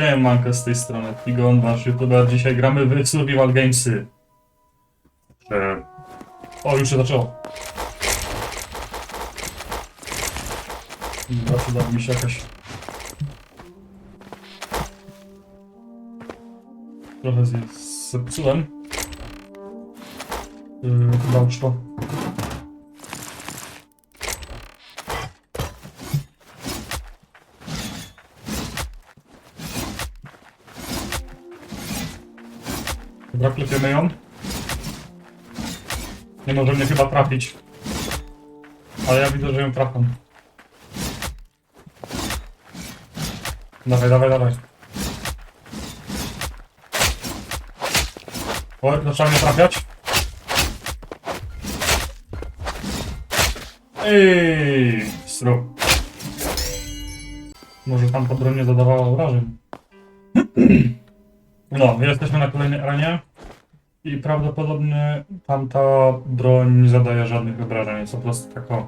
Siemanko z tej strony Tigon, wasz youtuber. Dzisiaj gramy w Survival Gamesy. E... O, już się zaczęło. Dobra, przydało mi się jakaś... Trochę zepsułem. Yy, chyba uszło. Dobra, klepiemy ją. Nie może mnie chyba trafić. Ale ja widzę, że ją trafiam. Dawaj, dawaj, dawaj. O, zaczęła mnie trafiać. Ej, stru. Może tam po bronie zadawała obrażeń. No, jesteśmy na kolejnej arenie i prawdopodobnie tamta broń nie zadaje żadnych obrażeń, jest po prostu tak o.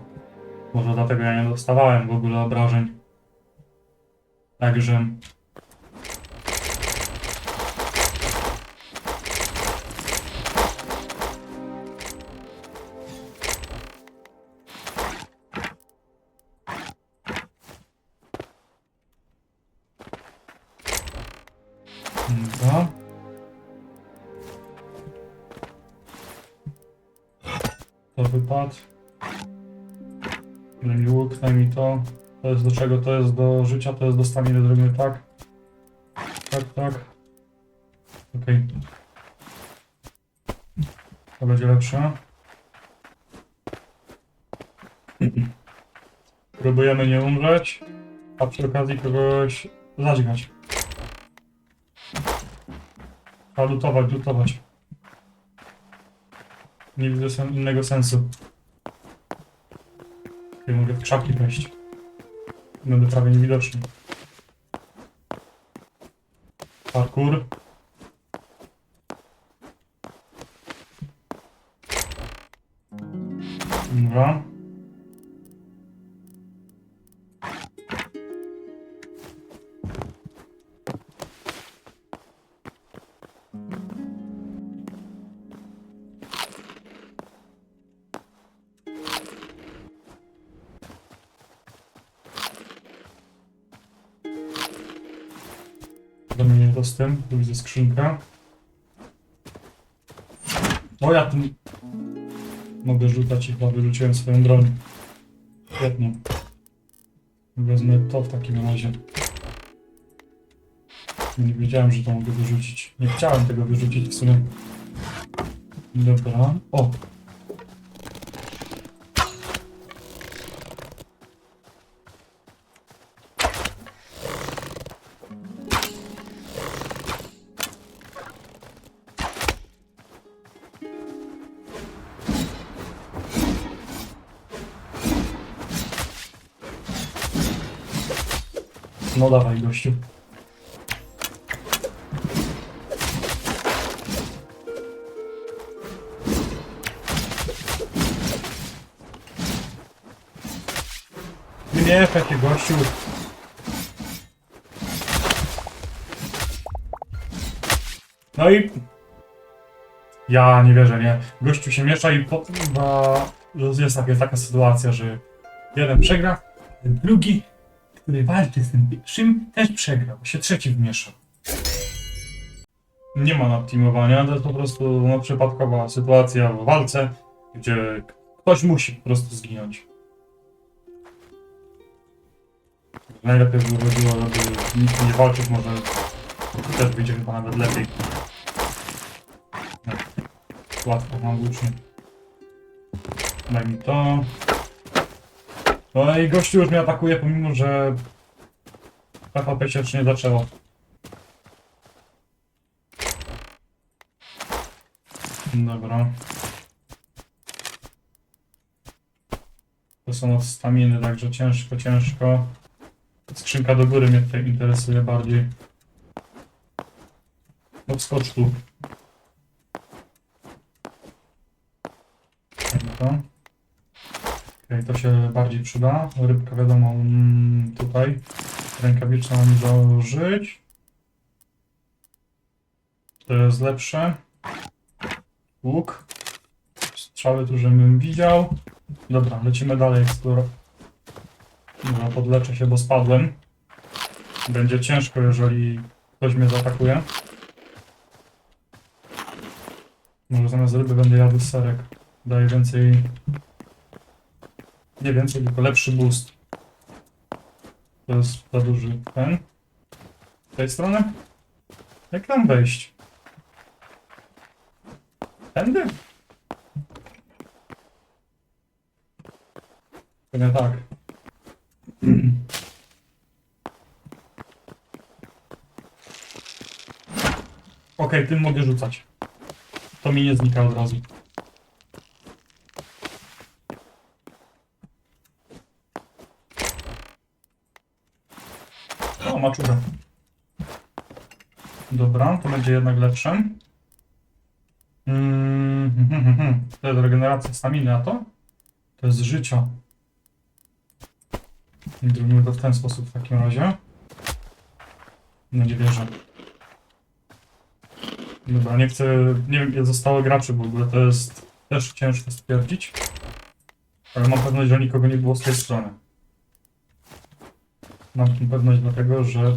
Może dlatego ja nie dostawałem w ogóle obrażeń. Także... Dobra. To wypadł. Daj mi łuk, daj mi to. To jest do czego? To jest do życia, to jest do staminy. Zrobimy tak. Tak, tak. Okej. To będzie lepsze. Próbujemy nie umrzeć, a przy okazji kogoś zadźgać. A lutować, lutować. Nie widzę sen innego sensu. Ja mogę w krzaki wejść. Będę prawie niewidoczny. Parkour. Dobra. Zamienię to z tym, tu widzę skrzynkę. O, ja tu mogę rzucać i chyba wyrzuciłem swoją broń. Świetnie. Wezmę to w takim razie. Nie wiedziałem, że to mogę wyrzucić. Nie chciałem tego wyrzucić w sumie. Dobra. O! No dawaj, gościu. Nie, takie gościu. No i... Ja nie wierzę, nie. Gościu się miesza i po... No, jest taka sytuacja, że jeden przegra, drugi który walczy z tym pierwszym, też przegrał, się trzeci wmieszał. Nie ma nadteamowania, to jest po prostu no, przypadkowa sytuacja w walce, gdzie ktoś musi po prostu zginąć. Najlepiej by było, żeby nikt nie walczył, może też wyjdzie chyba nawet lepiej. No, Łatwo mam włócznie. Daj mi to. No i gościu już mnie atakuje, pomimo że PvP się jeszcze nie zaczęło. Dobra. To są od staminy, także ciężko, ciężko. Skrzynka do góry mnie tutaj interesuje bardziej. Wskocz tu. Dobra. To się bardziej przyda. Rybka wiadomo, mm, tutaj. Rękawiczkę mam założyć. To jest lepsze. Łuk. Strzały tu, żebym widział. Dobra, lecimy dalej eksplorować. Dobra, podleczę się, bo spadłem. Będzie ciężko, jeżeli ktoś mnie zaatakuje. Może zamiast ryby będę jadł serek. Daje więcej... Nie więcej, tylko lepszy boost. To jest za duży ten. Z tej strony? Jak tam wejść? Tędy? To nie tak. Okej, tym mogę rzucać. To mi nie znika od razu. O, maczugę. Dobra, to będzie jednak lepsze. Mm, hmm, hmm, hmm. To jest regeneracja staminy, a to? To jest życia. Zrobimy to w ten sposób w takim razie. No nie wierzę. Dobra, nie chcę... Nie wiem, ile zostało graczy w ogóle, to jest też ciężko stwierdzić. Ale mam pewność, że nikogo nie było z tej strony. Mam tą pewność dlatego, że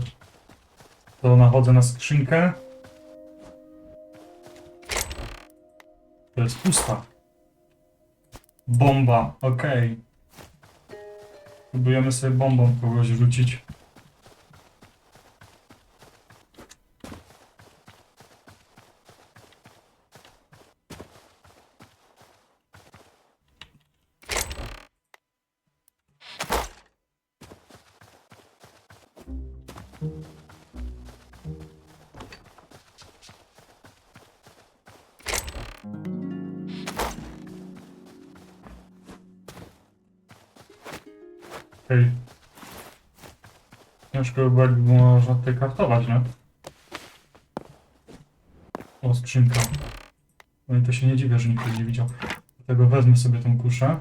to nachodzę na skrzynkę. To jest pusta. Bomba, okej. Próbujemy sobie bombą kogoś rzucić. Okej. Ciężko by było, jakby można tutaj kartować, nie? O, skrzynka. No i to się nie dziwię, że nikt nie widział. Dlatego wezmę sobie tą kuszę.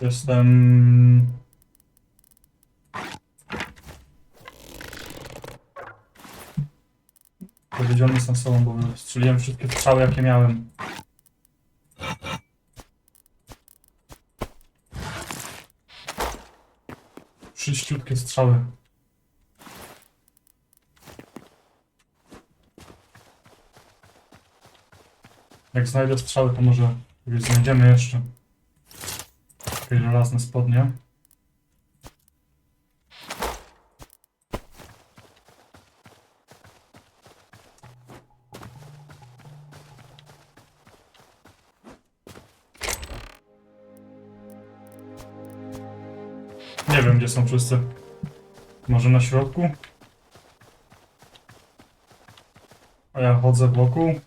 Jestem... Powiedziony sam sobą, bo strzeliłem wszystkie strzały, jakie miałem. Czyściutkie strzały. Jak znajdę strzały, to może znajdziemy jeszcze. Takie żelazne spodnie. Nie wiem, gdzie są wszyscy. Może na środku? A ja chodzę wokół.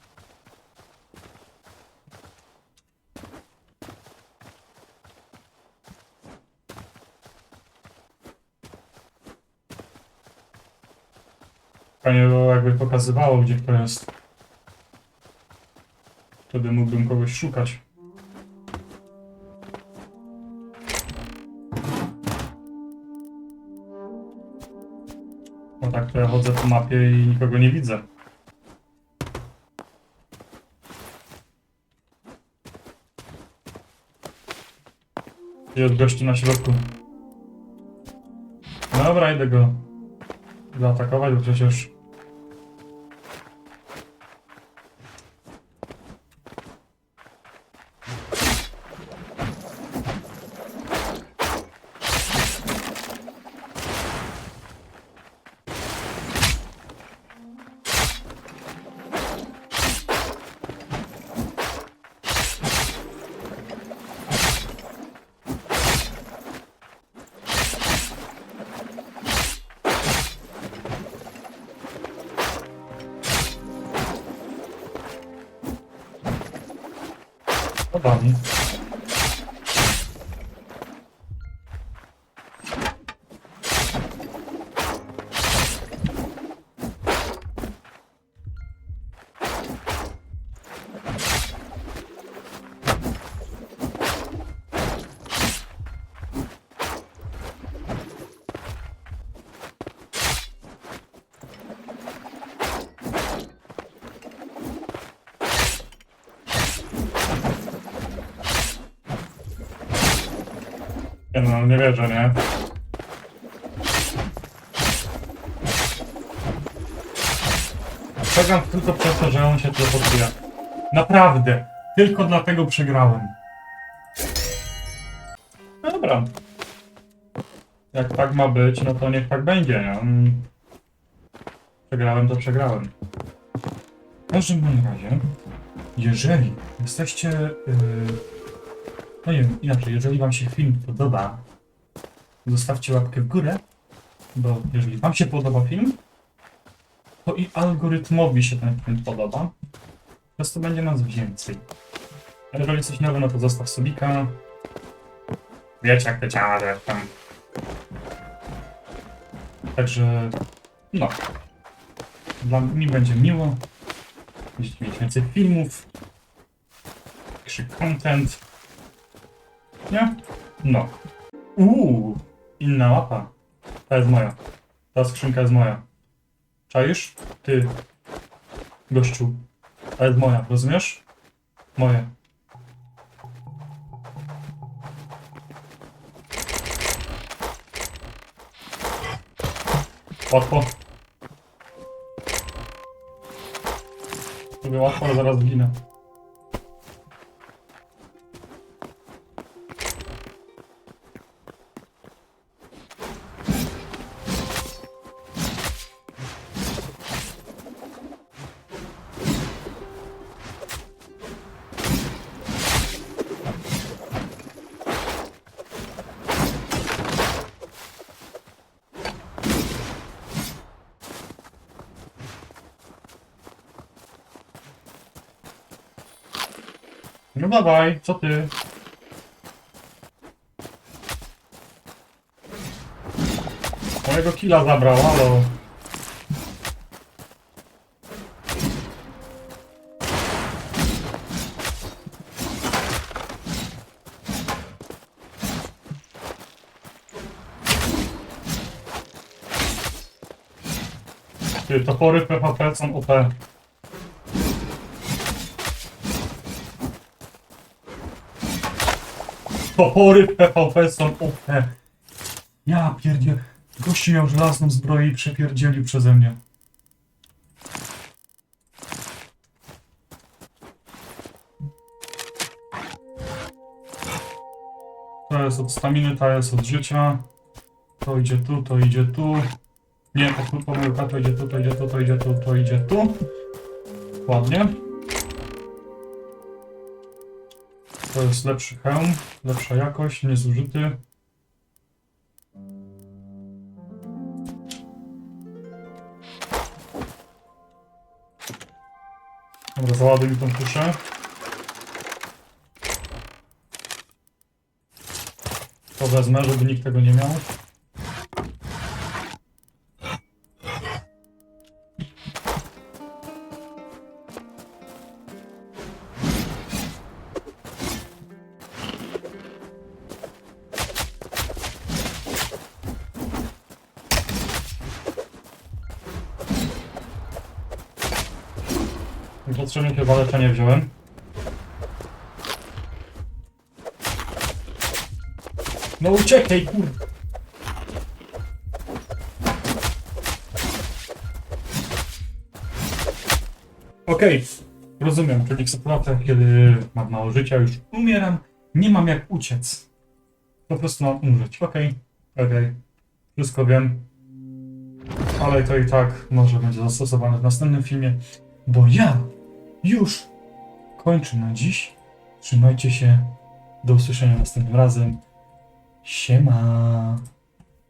Fajnie było, jakby pokazywało, gdzie kto jest. Wtedy mógłbym kogoś szukać. No tak, to ja chodzę po mapie i nikogo nie widzę. Jest gościu na środku. Dobra, idę go zaatakować, bo przecież... Podoba mi. Nie no, nie wierzę, nie? Przegram tylko przez to, że on się teleportuje. Naprawdę. Tylko dlatego przegrałem. No dobra. Jak tak ma być, no to niech tak będzie, nie? Mm. Przegrałem, to przegrałem. W każdym razie, jeżeli jesteście... Yy... No nie wiem, inaczej, jeżeli wam się film podoba, zostawcie łapkę w górę, bo jeżeli wam się podoba film, to i algorytmowi się ten film podoba, przez to będzie nas więcej. A jeżeli jesteś nowy, no to zostaw subika. Wiecie jak te ciała zresztą. Także, no. Dla mnie będzie miło. Będziecie mieć więcej filmów. Większy content. Nie? No. Uuu, inna łapa. Ta jest moja. Ta skrzynka jest moja. Czaisz? Ty. Gościu. Ta jest moja, rozumiesz? Moje. Łatwo. Mówię łatwo, ale zaraz ginę. No dawaj, co ty? Mojego killa zabrał, halo. Ty, topory PvP są OP. Topory PvP są OP. Ja pierdzie. Gościu miał żelazną zbroję i przepierdzielił przeze mnie. To jest od staminy, ta jest od życia. To idzie tu, to idzie tu. Nie, to pomyłka, to idzie tu, to idzie tu, to idzie tu, to idzie tu. Ładnie. To jest lepszy hełm, lepsza jakość, niezużyty. Dobra, załaduj mi tą kuszę. To wezmę, żeby nikt tego nie miał. Niepotrzebnie chyba wziąłem. No uciekaj, kurde. Okej, rozumiem, czyli w sytuacjach, kiedy mam mało życia, już umieram, nie mam jak uciec. Po prostu mam umrzeć. Okej, okej, wszystko wiem. Ale to i tak może będzie zastosowane w następnym filmie, bo ja już kończę na dziś. Trzymajcie się, do usłyszenia następnym razem. Siema.